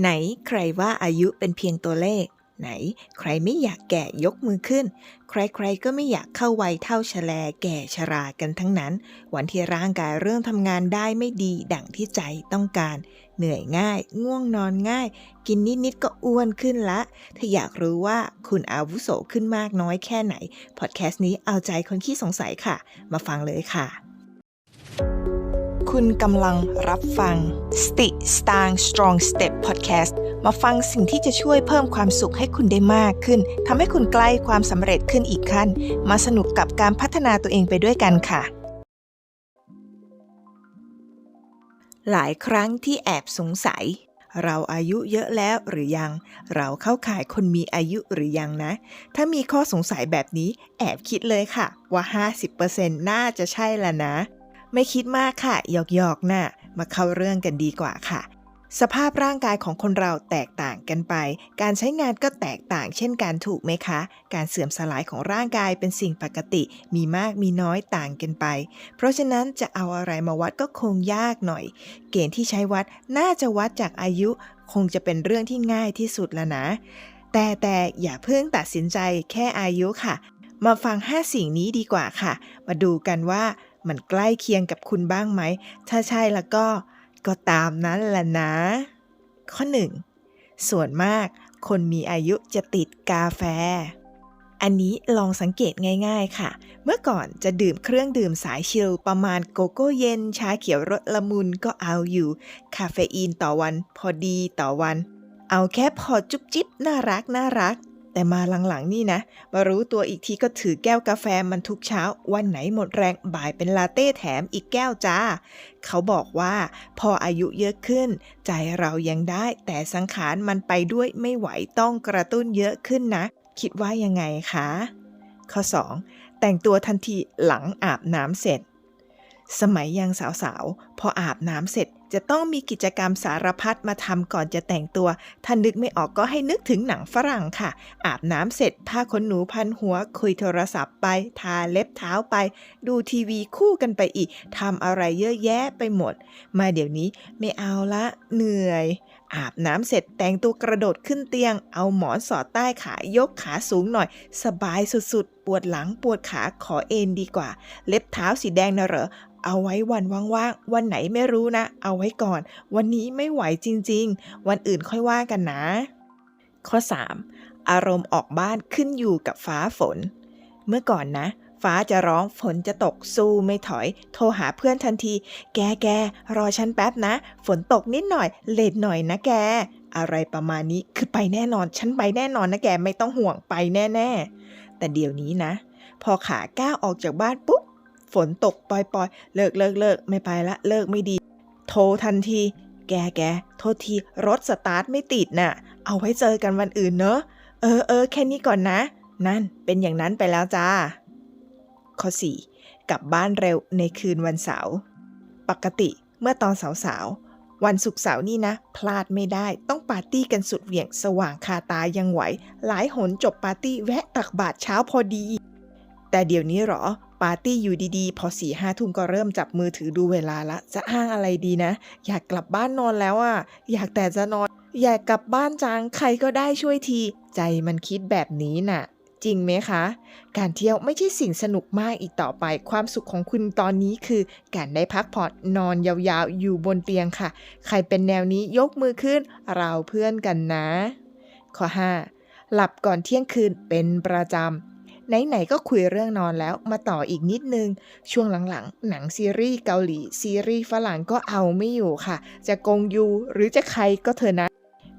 ไหนใครว่าอายุเป็นเพียงตัวเลข ไหน ใครไม่อยากแก่ยกมือขึ้น ใครๆก็ไม่อยากเข้าวัยเท่าชะแลแก่ชรากันทั้งนั้น วันที่ร่างกายเริ่มทำงานได้ไม่ดีดังที่ใจต้องการ เหนื่อยง่าย ง่วงนอนง่าย กินนิดๆก็อ้วนขึ้นละ ถ้าอยากรู้ว่าคุณอาวุโสขึ้นมากน้อยแค่ไหน พอดแคสต์นี้เอาใจคนขี้สงสัยค่ะ มาฟังเลยค่ะ คุณกำลังรับฟังสติสตาง Strong Step Podcast มาฟังสิ่งที่จะช่วยเพิ่มความสุขให้คุณได้มากขึ้นทำให้คุณใกล้ความสำเร็จขึ้นอีกขั้น มาสนุกกับการพัฒนาตัวเองไปด้วยกันค่ะ หลายครั้งที่แอบสงสัย เราอายุเยอะแล้วหรือยัง เราเข้าข่ายคนมีอายุหรือยังนะ ถ้ามีข้อสงสัยแบบนี้แอบคิดเลยค่ะว่า 50%น่าจะใช่ละนะ ไม่คิดมากค่ะ หยอกๆน่ะ มาเข้าเรื่องกันดีกว่าค่ะ สภาพร่างกายของคนเราแตกต่างกันไป การใช้งานก็แตกต่างเช่นกันถูกไหมคะ การเสื่อมสลายของร่างกายเป็นสิ่งปกติ มีมากมีน้อยต่างกันไป เพราะฉะนั้นจะเอาอะไรมาวัดก็คงยากหน่อย เกณฑ์ที่ใช้วัดน่าจะวัดจากอายุ คงจะเป็นเรื่องที่ง่ายที่สุดแล้วนะ แต่แต่อย่าเพิ่งตัดสินใจแค่อายุค่ะ มาฟัง 5 สิ่งนี้ดีกว่าค่ะ มาดูกันว่า มันใกล้เคียงกับคุณบ้างไหม ถ้าใช่แล้วก็ก็ตามนั้นแหละนะ ข้อ 1. ส่วนมากคนมีอายุจะติดกาแฟ อันนี้ลองสังเกตง่ายๆค่ะ เมื่อก่อนจะดื่มเครื่องดื่มสายชิลประมาณโกโก้เย็น ชาเขียวรสละมุนก็เอาอยู่ คาเฟอีนต่อวัน พอดีต่อวัน เอาแค่พอจุ๊บจิ๊บน่ารักน่ารัก แต่มาหลังๆนี่นะ มารู้ตัวอีกทีก็ถือแก้วกาแฟมันทุกเช้า วันไหนหมดแรงบ่ายเป็นลาเต้แถมอีกแก้วจ้า เขาบอกว่าพออายุเยอะขึ้น ใจเรายังได้ แต่สังขารมันไปด้วยไม่ไหวต้องกระตุ้นเยอะขึ้นนะ คิดว่ายังไงคะ ข้อ 2. แต่งตัวทันทีหลังอาบน้ำเสร็จ สมัยยังสาวๆ พออาบน้ำเสร็จ จะต้องมีกิจกรรมสารพัดมาทำก่อนจะแต่งตัว ถ้านึกไม่ออกก็ให้นึกถึงหนังฝรั่งค่ะ อาบน้ำเสร็จผ้าขนหนูพันหัว คุยโทรศัพท์ไป ทาเล็บเท้าไป ดูทีวีคู่กันไปอีกทำอะไรเยอะแยะไปหมด มาเดี๋ยวนี้ไม่เอาละเหนื่อยอาบน้ำเสร็จแต่งตัวกระโดดขึ้นเตียง เอาหมอนสอดใต้ขายกขาสูงหน่อย สบายสุดๆ ปวดหลังปวดขาขอเอนดีกว่า เล็บเท้าสีแดงนะเหรอ เอาไว้วันว่างๆ วันไหนไม่รู้นะ เอาไว้ก่อน วันนี้ไม่ไหวจริง ๆ วันอื่นค่อยว่ากันนะ ข้อ 3. อารมณ์ออกบ้านขึ้นอยู่กับฟ้าฝน เมื่อก่อนนะ ฟ้าจะร้องฝนจะตกสู้ไม่ถอย โทรหาเพื่อนทันที แกแกรอฉันแป๊บนะ ฝนตกนิดหน่อย เลทหน่อยนะแก อะไรประมาณนี้คือไปแน่นอน ฉันไปแน่นอนนะแกไม่ต้องห่วงไปแน่ๆ แต่เดี๋ยวนี้นะ พอขาก้าวออกจากบ้านปุ๊บฝนตกปล่อยๆ เลิกเลิกเลิกไม่ไปละ เลิกไม่ดี โทรทันที แกแกโทษทีรถสตาร์ทไม่ติดน่ะ เอาไว้เจอกันวันอื่นเนอะ เออเออแค่นี้ก่อนนะ นั่นเป็นอย่างนั้นไปแล้วจ้า ข้อ 4. กลับบ้านเร็วในคืนวันเสาร์ปกติเมื่อตอนสาวๆ วันศุกร์เสาร์นี่นะ พลาดไม่ได้ต้องปาร์ตี้กันสุดเหวี่ยงสว่างคาตายังไหว หลายหนจบปาร์ตี้แวะตักบาตรเช้าพอดี แต่เดี๋ยวนี้หรอ ปาร์ตี้อยู่ดีๆ พอสี่ห้าทุ่มก็เริ่มจับมือถือดูเวลาละ จะอ้างอะไรดีนะ อยากกลับบ้านนอนแล้วอะ อยากแต่จะนอน อยากกลับบ้านจัง ใครก็ได้ช่วยที ใจมันคิดแบบนี้น่ะ จริงไหมคะ การเที่ยวไม่ใช่สิ่งสนุกมากอีกต่อไป ความสุขของคุณตอนนี้คือ การได้พักผ่อนนอนยาวๆ อยู่บนเตียงค่ะ ใครเป็นแนวนี้ยกมือขึ้น เราเพื่อนกันนะ ข้อ 5. หลับก่อนเที่ยงคืนเป็นประจำ ไหนๆก็คุยเรื่องนอนแล้วมาต่ออีกนิดนึง ช่วงหลังๆ หนังซีรีส์เกาหลี ซีรีส์ฝรั่งก็เอาไม่อยู่ค่ะ จะกงยูหรือจะใครก็เถอะนะ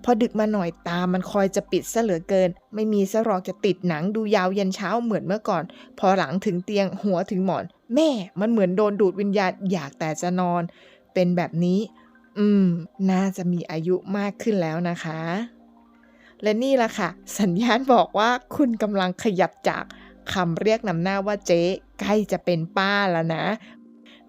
พอดึกมาหน่อยตามันคอยจะปิดซะเหลือเกิน ไม่มีซะหรอกจะติดหนังดูยาวยันเช้าเหมือนเมื่อก่อน พอหลังถึงเตียงหัวถึงหมอน แม่มันเหมือนโดนดูดวิญญาณอยากแต่จะนอน เป็นแบบนี้ อืม น่าจะมีอายุมากขึ้นแล้วนะคะและนี่ล่ะค่ะ สัญญาณบอกว่าคุณกำลังขยับจาก คำเรียกนำหน้าว่าเจ๊ใกล้จะเป็นป้าแล้วนะ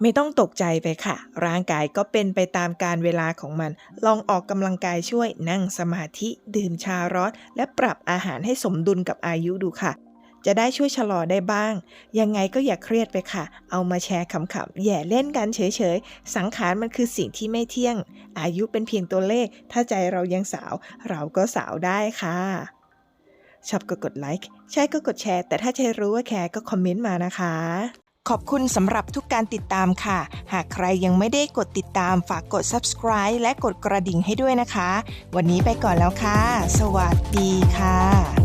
ไม่ต้องตกใจไปค่ะ ร่างกายก็เป็นไปตามการเวลาของมัน ลองออกกำลังกายช่วยนั่งสมาธิ ดื่มชาร้อน และปรับอาหารให้สมดุลกับอายุดูค่ะ จะได้ช่วยชะลอได้บ้าง ยังไงก็อย่าเครียดไปค่ะ เอามาแชร์ขำๆแย่เล่นกันเฉยๆ สังขารมันคือสิ่งที่ไม่เที่ยง อายุเป็นเพียงตัวเลข ถ้าใจเรายังสาว เราก็สาวได้ค่ะ ชอบก็กดไลค์ใช่ก็กดแชร์ แต่ถ้าใช่รู้ว่าแคร์ก็คอมเมนต์มานะคะ ขอบคุณสำหรับทุกการติดตามค่ะ หากใครยังไม่ได้กดติดตามฝากกด subscribe และกดกระดิ่งให้ด้วยนะคะ วันนี้ไปก่อนแล้วค่ะ สวัสดีค่ะ